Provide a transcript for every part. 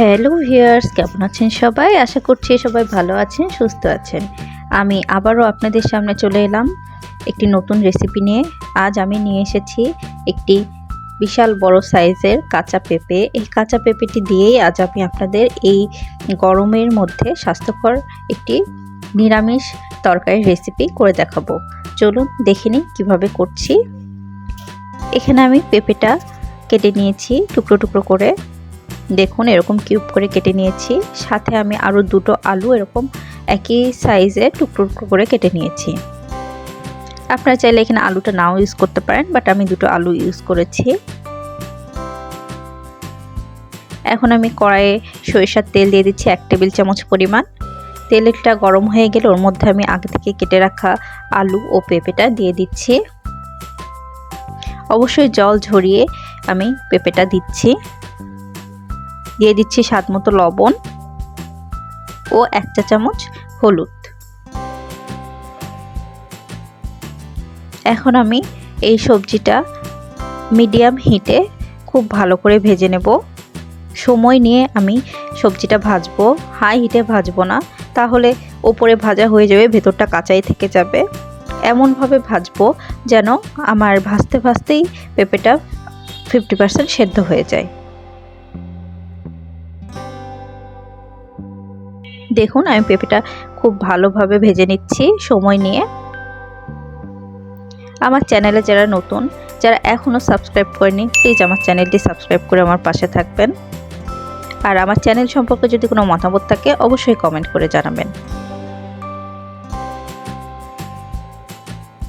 Hello viewers, কেমন আছেন সবাই? আশা করছি সবাই ভালো আছেন, সুস্থ আছেন। আমি আবারও আপনাদের সামনে চলে এলাম একটি নতুন রেসিপি নিয়ে। আজ আমি নিয়ে এসেছি একটি বিশাল বড় সাইজের কাঁচা পেঁপে। এই কাঁচা পেঁপেটি দিয়েই আজ আমি আপনাদের এই গরমের মধ্যে স্বাস্থ্যকর একটি নিরামিষ তরকারির রেসিপি করে দেখাবো। চলুন দেখে নিই কীভাবে করছি। এখানে আমি পেঁপেটা কেটে নিয়েছি টুকরো টুকরো করে। দেখুন, এরকম কিউব করে কেটে নিয়েছি। সাথে আমি আরও দুটো আলু এরকম একই সাইজে টুকরো টুকরো করে কেটে নিয়েছি। আপনারা চাইলে এখানে আলুটা নাও ইউজ করতে পারেন বাট আমি দুটো আলু ইউজ করেছি। এখন আমি কড়াইয়ে সরিষার তেল দিয়ে দিচ্ছি এক টেবিল চামচ পরিমাণ। তেলটা গরম হয়ে গেলে ওর মধ্যে আমি আগে থেকে কেটে রাখা আলু ও পেঁপেটা দিয়ে দিচ্ছি। অবশ্যই জল ঝরিয়ে আমি পেঁপেটা দিচ্ছি। দিয়ে দিচ্ছি স্বাদ মতো লবণ ও এক চা চামচ হলুদ। এখন আমি এই সবজিটা মিডিয়াম হিটে খুব ভালো করে ভেজে নেব। সময় নিয়ে আমি সবজিটা ভাজবো। হাই হিটে ভাজবো না, তাহলে ওপরে ভাজা হয়ে যাবে, ভেতরটা কাঁচাই থেকে যাবে। এমনভাবে ভাজবো যেন আমার ভাজতে ভাজতেই পেঁপেটা ফিফটি পার্সেন্ট সেদ্ধ হয়ে যায়। দেখুন, আমি পেঁপেটা খুব ভালোভাবে ভেজে নিচ্ছি, সময় নিয়ে। আমার চ্যানেলে যারা নতুন, যারা এখনও সাবস্ক্রাইব করেনি প্লিজ আমার চ্যানেলটি সাবস্ক্রাইব করে আমার পাশে থাকবেন। আর আমার চ্যানেল সম্পর্কে যদি কোনো মতামত থাকে, অবশ্যই কমেন্ট করে জানাবেন।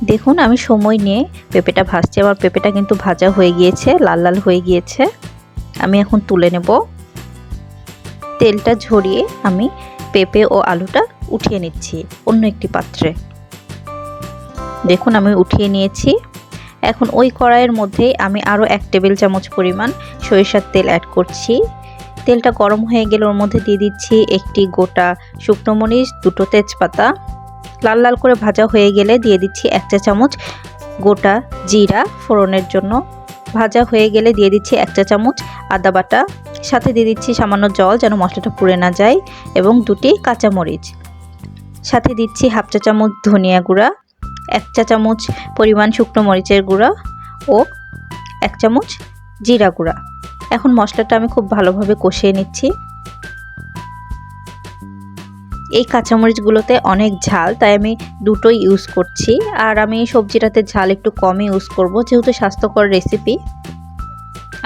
দেখুন, আমি সময় নিয়ে পেঁপেটা ভাজছি। আমার পেঁপেটা কিন্তু ভাজা হয়ে গিয়েছে, লাল লাল হয়ে গিয়েছে। আমি এখন তুলে নেব। তেলটা ঝরিয়ে আমি পেঁপে ও আলুটা উঠিয়ে নিচ্ছি অন্য একটি পাত্রে। দেখুন, আমি উঠিয়ে নিয়েছি। এখন ওই কড়াইয়ের মধ্যে আমি আরও এক টেবিল চামচ পরিমাণ সরিষার তেল অ্যাড করছি। তেলটা গরম হয়ে গেলে ওর মধ্যে দিয়ে দিচ্ছি একটি গোটা শুকনো মরিচ, দুটো তেজপাতা। লাল লাল করে ভাজা হয়ে গেলে দিয়ে দিচ্ছি এক চা চামচ গোটা জিরা ফোড়নের জন্য। ভাজা হয়ে গেলে দিয়ে দিচ্ছি এক চা চামচ আদা বাটা। সাথে দিয়ে দিচ্ছি সামান্য জল যেন মশলাটা পুড়ে না যায়, এবং দুটি কাঁচামরিচ। সাথে দিচ্ছি হাফ চা চামচ ধনিয়া গুঁড়া, এক চা চামচ পরিমাণ শুকনো মরিচের গুঁড়া ও এক চামচ জিরা গুঁড়া। এখন মশলাটা আমি খুব ভালোভাবে কষিয়ে নিচ্ছি। এই কাঁচামরিচগুলোতে অনেক ঝাল, তাই আমি দুটোই ইউজ করছি। আর আমি সবজিটাতে ঝাল একটু কমই ইউজ করব, যেহেতু স্বাস্থ্যকর রেসিপি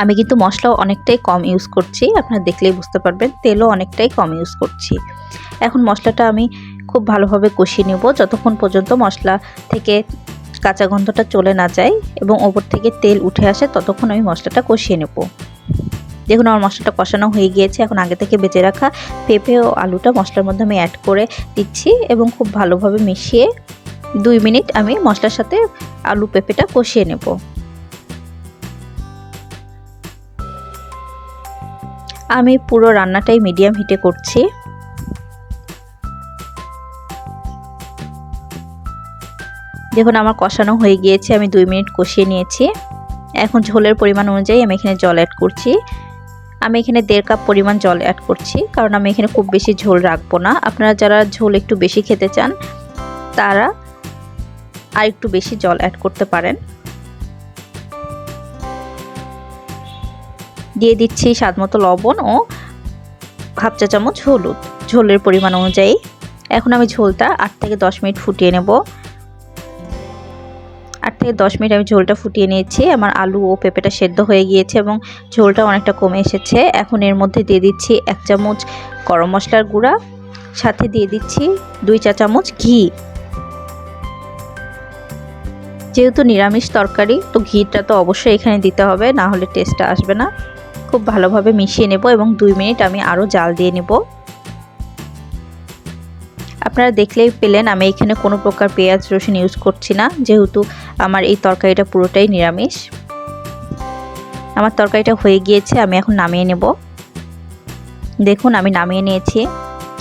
আমি কিন্তু মশলাও অনেকটাই কম ইউজ করছি, আপনারা দেখলেই বুঝতে পারবেন, তেলও অনেকটাই কম ইউজ করছি। এখন মশলাটা আমি খুব ভালোভাবে কষিয়ে নেব, যতক্ষণ পর্যন্ত মশলা থেকে কাঁচা গন্ধটা চলে না যায় এবং ওপর থেকে তেল উঠে আসে, ততক্ষণ আমি মশলাটা কষিয়ে নেব। দেখুন, আমার মশলাটা কষানো হয়ে গিয়েছে, এখন আগে থেকে বেঁচে রাখা পেঁপে ও আলুটা মশলার মধ্যে আমি অ্যাড করে দিচ্ছি এবং খুব ভালোভাবে মিশিয়ে দুই মিনিট আমি মশলার সাথে আলু পেঁপেটা কষিয়ে নেব। আমি পুরো রান্নাটাই মিডিয়াম হিটে করছি। দেখুন, আমার কষানো হয়ে গিয়েছে, আমি দুই মিনিট কষিয়ে নিয়েছি। এখন ঝোলের পরিমাণ অনুযায়ী আমি এখানে জল অ্যাড করছি। আমি এখানে দেড় কাপ পরিমাণ জল অ্যাড করছি, কারণ আমি এখানে খুব বেশি ঝোল রাখব না। আপনারা যারা ঝোল একটু বেশি খেতে চান, তারা আর একটু বেশি জল অ্যাড করতে পারেন। দিয়ে দিচ্ছি স্বাদ মতো লবণ ও হাফ চা চামচ হলুদ। ঝোলের পরিমাণ অনুযায়ী এখন আমি ঝোলটা আট থেকে দশ মিনিট ফুটিয়ে নেব। আট থেকে দশ মিনিট আমি ঝোলটা ফুটিয়ে নিয়েছি। আমার আলু ও পেঁপেটা সেদ্ধ হয়ে গিয়েছে এবং ঝোলটা অনেকটা কমে এসেছে। এখন এর মধ্যে দিয়ে দিচ্ছি এক চামচ গরম মশলার গুঁড়া। সাথে দিয়ে দিচ্ছি দুই চা চামচ ঘি। যেহেতু নিরামিষ তরকারি, তো ঘিটা তো অবশ্যই এখানে দিতে হবে, না হলে টেস্টটা আসবে না। খুব ভালোভাবে মিশিয়ে নেব এবং দুই মিনিট আমি আরও জাল দিয়ে নেব। আপনারা দেখলেই পেলেন, আমি এখানে কোনো প্রকার পেঁয়াজ রসুন ইউজ করছি না, যেহেতু আমার এই তরকারিটা পুরোটাই নিরামিষ। আমার তরকারিটা হয়ে গিয়েছে, আমি এখন নামিয়ে নেব। দেখুন, আমি নামিয়ে নিয়েছি।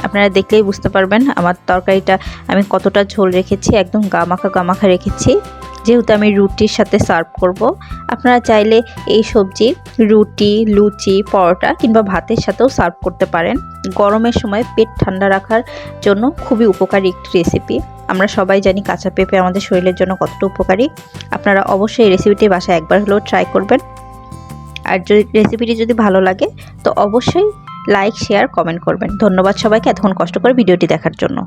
আপনারা দেখলেই বুঝতে পারবেন, আমার তরকারিটা আমি কতটা ঝোল রেখেছি, একদম গামাখা গামাখা রেখেছি। যেহেতু আমি রুটির সাথে সার্ভ করব আপনারা চাইলে এই সবজি, রুটি, লুচি, পরোটা কিংবা ভাতের সাথেও সার্ভ করতে পারেন। গরমের সময় পেট ঠান্ডা রাখার জন্য খুবই উপকারী একটি রেসিপি আমরা সবাই জানি কাঁচা পেঁপে আমাদের শরীরের জন্য কতটা উপকারী। আপনারা অবশ্যই এই রেসিপিটি বাসায় একবার হলেও ট্রাই করবেন। আর যদি রেসিপিটি যদি ভালো লাগে, তো অবশ্যই লাইক শেয়ার কমেন্ট করবেন। ধন্যবাদ সবাইকে এতক্ষণ কষ্ট করে ভিডিওটি দেখার জন্য।